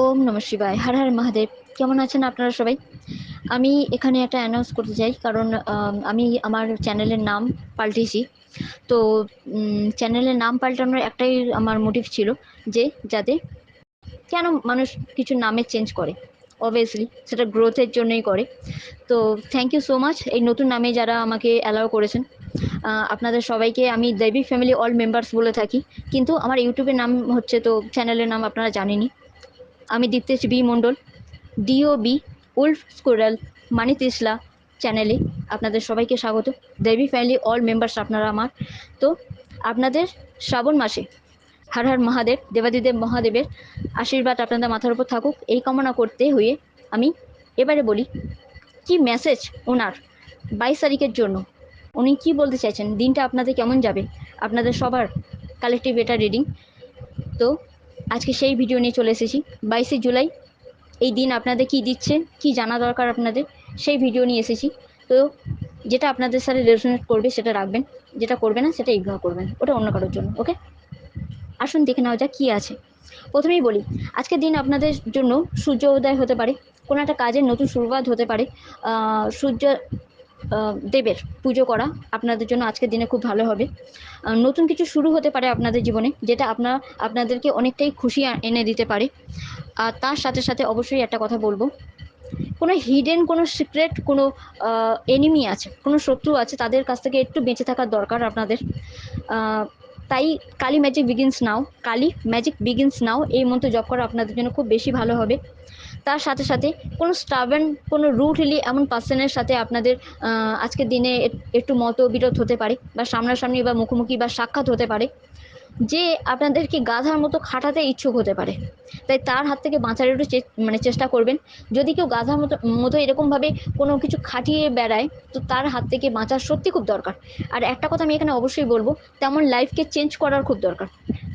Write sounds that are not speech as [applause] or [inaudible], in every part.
ওম নম শিবায়, হর হর মহাদেব। কেমন আছেন আপনারা সবাই? আমি এখানে একটা অ্যানাউন্স করতে চাই, কারণ, আমি আমার চ্যানেলের নাম পাল্টেছি। তো চ্যানেলের নাম পাল্টানোর একটাই আমার মোটিভ ছিল যে, যাতে কেন মানুষ কিছু নামে চেঞ্জ করে। অবভিয়াসলি সেটা গ্রোথের জন্যই করে। তো থ্যাংক ইউ সো মাচ এই নতুন নামে যারা আমাকে অ্যালাউ করেছেন আপনাদের সবাইকে আমি দেবী ফ্যামিলি অল মেম্বার্স বলে থাকি। কিন্তু আমার ইউটিউবের নাম হচ্ছে তো চ্যানেলের নাম আপনারা জানেনই। আমি দীপ্তেশ বি মণ্ডল ডিও বি উল্ফ স্কোরাল মানি তিসলা চ্যানেলে আপনাদের সবাইকে স্বাগত। দেবী ফ্যামিলি, অল মেম্বার্স আপনারা আমার। তো আপনাদের শ্রাবণ মাসে হর হর মহাদেব, দেবাদিদেব মহাদেবের আশীর্বাদ আপনাদের মাথার উপর থাকুক, এই কামনা করতে হয়ে আমি এবারে বলি, কি মেসেজ ওনার বাইশ তারিখের জন্য? উনি কি বলতে চাইছেন? দিনটা আপনাদের কেমন যাবে? আপনাদের সবার কালেকটিভ এটা রিডিং তো আজকে সেই ভিডিও নিয়ে চলে এসেছি। বাইশে জুলাই, এই দিন আপনাদের কি দিচ্ছে, কি জানা দরকার আপনাদের, সেই ভিডিও নিয়ে এসেছি। তো যেটা আপনাদের সাথে রেজনেট করবে সেটা রাখবেন, যেটা করবে না সেটা ইগনোর করবেন, ওটা অন্য কারোর জন্য ওকে আসুন দেখে নেওয়া যাক কী আছে। প্রথমেই বলি, আজকের দিন আপনাদের জন্য সূর্য উদয় হতে পারে, কোনো একটা কাজের নতুন শুরুয়াত হতে পারে। সূর্য দেবের পুজো করা আপনাদের জন্য আজকের দিনে খুব ভালো হবে। নতুন কিছু শুরু হতে পারে আপনাদের জীবনে, যেটা আপনার আপনাদেরকে অনেকটাই খুশি এনে দিতে পারে। আর তার সাথে সাথে অবশ্যই একটা কথা বলব, কোনো হিডেন কোনো সিক্রেট কোনো এনিমি আছে, কোনো শত্রু আছে, তাদের কাছ থেকে একটু বেঁচে থাকার দরকার আপনাদের। তাই Kali magic begins now Kali magic begins now এই মন্ত্র জপ করা আপনাদের জন্য খুব বেশি ভালো হবে। তার সাথে সাথে কোনো স্টাবেন কোনো রুটলি এমন পার্সনের সাথে আপনাদের আজকের দিনে এক- একটু মতবিরোধ হতে পারে বা সামনাসামনি বা মুখোমুখি বা সাক্ষাৎ হতে পারে, যে আপনাদেরকে গাধার মতো খাটাতে ইচ্ছুক হতে পারে। তাই তার হাত থেকে বাঁচার একটু মানে চেষ্টা করবেন। যদি কেউ গাধার মতো মতো এরকমভাবে কোনো কিছু খাটিয়ে বেড়ায়, তো তার হাত থেকে বাঁচার সত্যি খুব দরকার। আর একটা কথা আমি এখানে অবশ্যই বলব, তেমন লাইফকে চেঞ্জ করার খুব দরকার।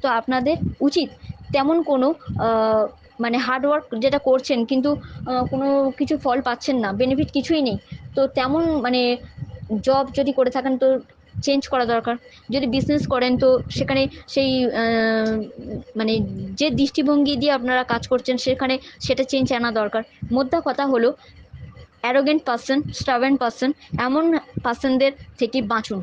তো আপনাদের উচিত তেমন কোনো মানে হার্ডওয়ার্ক যেটা করছেন, কিন্তু কোনো কিছু ফল পাচ্ছেন না বেনিফিট কিছুই নেই। তো তেমন মানে জব যদি করে থাকেন তো চেঞ্জ করা দরকার। যদি বিজনেস করেন তো সেখানে সেই মানে যে দৃষ্টিভঙ্গি দিয়ে আপনারা কাজ করছেন, সেখানে সেটা চেঞ্জ আনা দরকার। মোদ্দা কথা হলো অ্যারোগেন্ট পার্সন স্টাভেন্ট পার্সন এমন পার্সনদের থেকে বাঁচুন।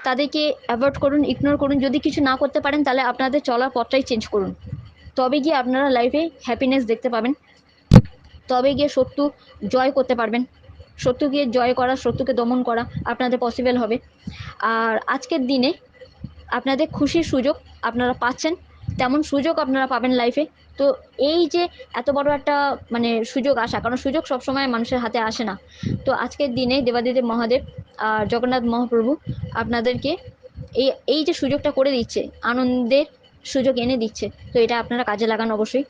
তাদেরকে অ্যাভয়েড করুন ইগনোর করুন। যদি কিছু না করতে পারেন, তাহলে আপনাদের চলার পথটাই চেঞ্জ করুন। তবে গিয়ে আপনারা লাইফে হ্যাপিনেস দেখতে পাবেন। তবে গিয়ে শত্রু জয় করতে পারবেন। শত্রুকে জয় করা, শত্রুকে দমন করা আপনাদের পসিবল হবে। আর আজকের দিনে আপনাদের খুশির সুযোগ আপনারা পাচ্ছেন, তেমন সুযোগ আপনারা পাবেন লাইফে তো এই যে এত বড় একটা মানে সুযোগ আসা, কারণ সুযোগ সবসময় মানুষের হাতে আসে না। তো আজকের দিনে দেবাদিদেব মহাদেব আর জগন্নাথ মহাপ্রভু আপনাদেরকে এই এই যে সুযোগটা করে দিচ্ছে, আনন্দের সুযোগ এনে দিচ্ছে। তো এটা আপনারা কাজে লাগান অবশ্যই।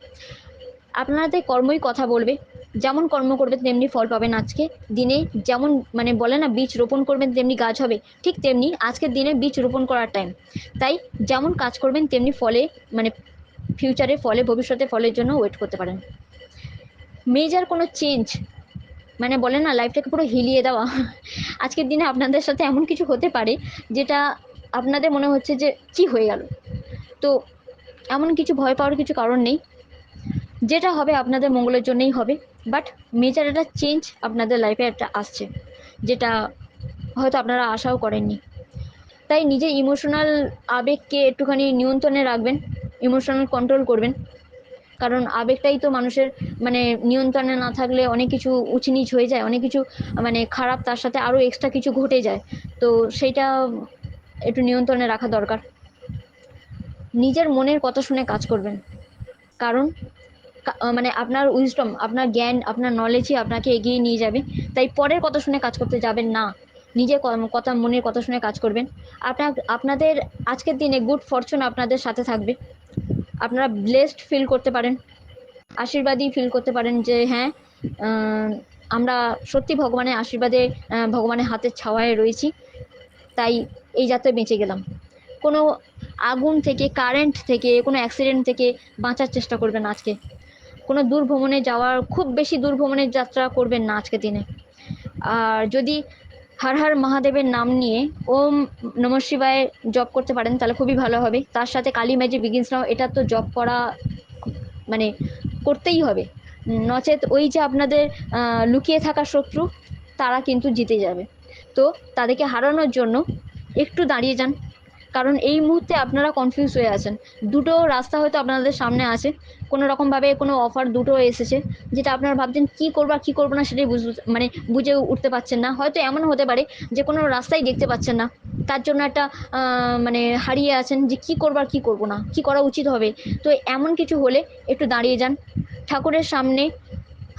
আপনাদের কর্মই কথা বলবে। যেমন কর্ম করবেন, তেমনি ফল পাবেন আজকে। দিনে যেমন মানে বলে না, বীজ রোপণ করবেন, তেমনি গাছ হবে। ঠিক তেমনি আজকের দিনে বীজ রোপণ করার টাইম তাই যেমন কাজ করবেন, তেমনি ফলে মানে ফিউচারে ফলে, ভবিষ্যতে ফলের জন্য ওয়েট করতে পারেন। মেজার কোনো চেঞ্জ মানে বলে না লাইফটাকে পুরো হিলিয়ে দেওয়া। আজকের দিনে আপনাদের সাথে এমন কিছু হতে পারে, যেটা আপনাদের মনে হচ্ছে যে, কি হয়ে গেল? তো এমন কিছু ভয় পাওয়ার কিছু কারণ নেই। যেটা হবে আপনাদের মঙ্গলের জন্যই হবে। বাট মেজার একটা চেঞ্জ আপনাদের লাইফে একটা আসছে। যেটা হয়তো আপনারা আশাও করেননি। তাই নিজের ইমোশনাল আবেগকে একটুখানি নিয়ন্ত্রণে রাখবেন। ইমোশনাল কন্ট্রোল করবেন। কারণ আবেগটাই তো মানুষের মানে নিয়ন্ত্রণে না থাকলে অনেক কিছু উঁচনিচ হয়ে যায়। অনেক কিছু মানে খারাপ তার সাথে আরও এক্সট্রা কিছু ঘটে যায়। তো সেইটা একটু নিয়ন্ত্রণে রাখা দরকার। নিজের মনের কথা শুনে কাজ করবেন। কারণ মানে আপনার উইজডম আপনার জ্ঞান, আপনার নলেজই আপনাকে এগিয়ে নিয়ে যাবে। তাই পরের কথা শুনে কাজ করতে যাবেন না। নিজের কথা, মনের কথা শুনে কাজ করবেন। আপনার, আপনাদের আজকের দিনে গুড ফরচুন আপনাদের সাথে থাকবে। আপনারা ব্লেসড ফিল করতে পারেন। আশীর্বাদই ফিল করতে পারেন যে হ্যাঁ আমরা সত্যি ভগবানের আশীর্বাদে ভগবানের হাতের ছাওয়ায় রয়েছি। তাই এই যাত্রায় বেঁচে গেলাম। কোনো আগুন থেকে কারেন্ট থেকে, কোনো অ্যাক্সিডেন্ট থেকে বাঁচার চেষ্টা করবেন আজকে। কোনো দূর ভ্রমণে যাওয়ার, খুব বেশি দূর ভ্রমণের যাত্রা করবেন না আজকের দিনে। আর যদি হর হর মহাদেবের নাম নিয়ে ওম নম শিবায় জব করতে পারেন, তাহলে খুবই ভালো হবে। তার সাথে কালী ম্যাজিক বিগিনস নাও, এটা তো জব করা মানে করতেই হবে। নচেত ওই যে আপনাদের লুকিয়ে থাকা শত্রু, তারা কিন্তু জিতে যাবে। তো তাদেরকে হারানোর জন্য একটু দাঁড়িয়ে যান। কারণ এই মুহূর্তে আপনারা কনফিউজ হয়ে আছেন। দুটো রাস্তা হয়তো আপনাদের সামনে আছে। কোনো রকমভাবে কোনো অফার দুটো এসেছে, যেটা আপনারা ভাবছেন কী করব আর কী করব না সেটাই বুঝ মানে বুঝে উঠতে পারছেন না। হয়তো এমন হতে পারে যে কোনো রাস্তাই দেখতে পাচ্ছেন না। তার জন্য একটা মানে হারিয়ে আছেন যে কী করব আর কী করব না, কী করা উচিত হবে। তো এমন কিছু হলে একটু দাঁড়িয়ে যান। ঠাকুরের সামনে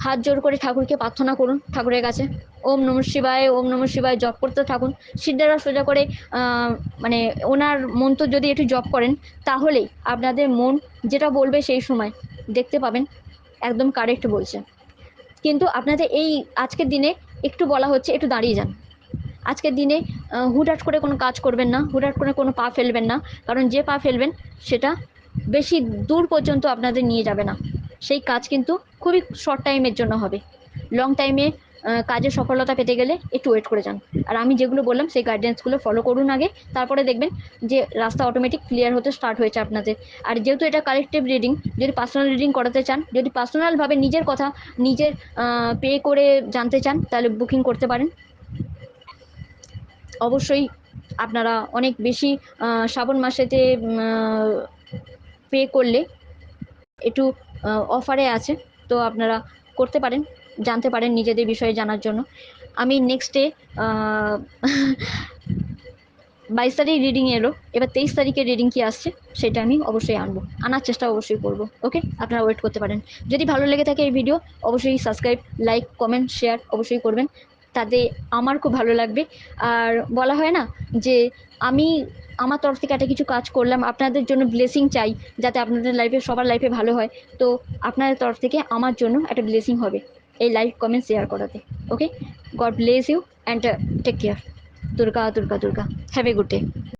হাত জোর করে ঠাকুরকে প্রার্থনা করুন ঠাকুরের কাছে। ওম নম শিবায়, ওম নম শিবায়, জপ করতে থাকুন। সিদ্ধারা সোজা করে মানে ওনার মন্ত্র যদি একটু জপ করেন, তাহলেই আপনাদের মন যেটা বলবে সেই সময় দেখতে পাবেন, একদম কারেক্ট বলছে। কিন্তু আপনাদের এই আজকের দিনে একটু বলা হচ্ছে, একটু দাঁড়িয়ে যান। আজকের দিনে হুটহাট করে কোনো কাজ করবেন না, হুটহাট করে কোনো পা ফেলবেন না, কারণ যে পা ফেলবেন, সেটা বেশি দূর পর্যন্ত আপনাদের নিয়ে যাবে না। সেই কাজ কিন্তু খুবই শর্ট টাইমের জন্য হবে। লং টাইমে কাজে সফলতা পেতে গেলে একটু ওয়েট করে যান। আর আমি যেগুলো বললাম, সেই গাইডেন্সগুলো ফলো করুন আগে, তারপরে দেখবেন যে রাস্তা অটোমেটিক ক্লিয়ার হতে স্টার্ট হয়েছে আপনাদের। আর যেহেতু এটা কালেকটিভ রিডিং যদি পার্সোনাল রিডিং করাতে চান, যদি পার্সোনালভাবে নিজের কথা নিজের পে করে জানতে চান, তাহলে বুকিং করতে পারেন। অবশ্যই আপনারা অনেক বেশি শ্রাবণ মাসেতে পে করলে একটু অফারে আছে, তো আপনারা করতে পারেন। জানতে পারেন নিজেদের বিষয়ে জানার জন্য। আমি নেক্সট ডে [laughs] বাইশ তারিখ রিডিং এলো। এবার তেইশ তারিখের রিডিং কি আসছে সেটা আমি অবশ্যই আনব। আনার চেষ্টা অবশ্যই করব ওকে আপনারা ওয়েট করতে পারেন। যদি ভালো লেগে থাকে এই ভিডিও অবশ্যই সাবস্ক্রাইব লাইক কমেন্ট শেয়ার অবশ্যই করবেন। তাতে আমার খুব ভালো লাগবে। আর বলা হয় না যে আমি আমার তরফ থেকে একটা কিছু কাজ করলাম, আপনাদের জন্য ব্লেসিং চাই, যাতে আপনাদের লাইফে সবার লাইফে ভালো হয়। তো আপনাদের তরফ থেকে আমার জন্য একটা ব্লেসিং হবে। এই লাইক কমেন্ট শেয়ার করাতে okay God bless you and take care Durga Durga Durga. Have a good day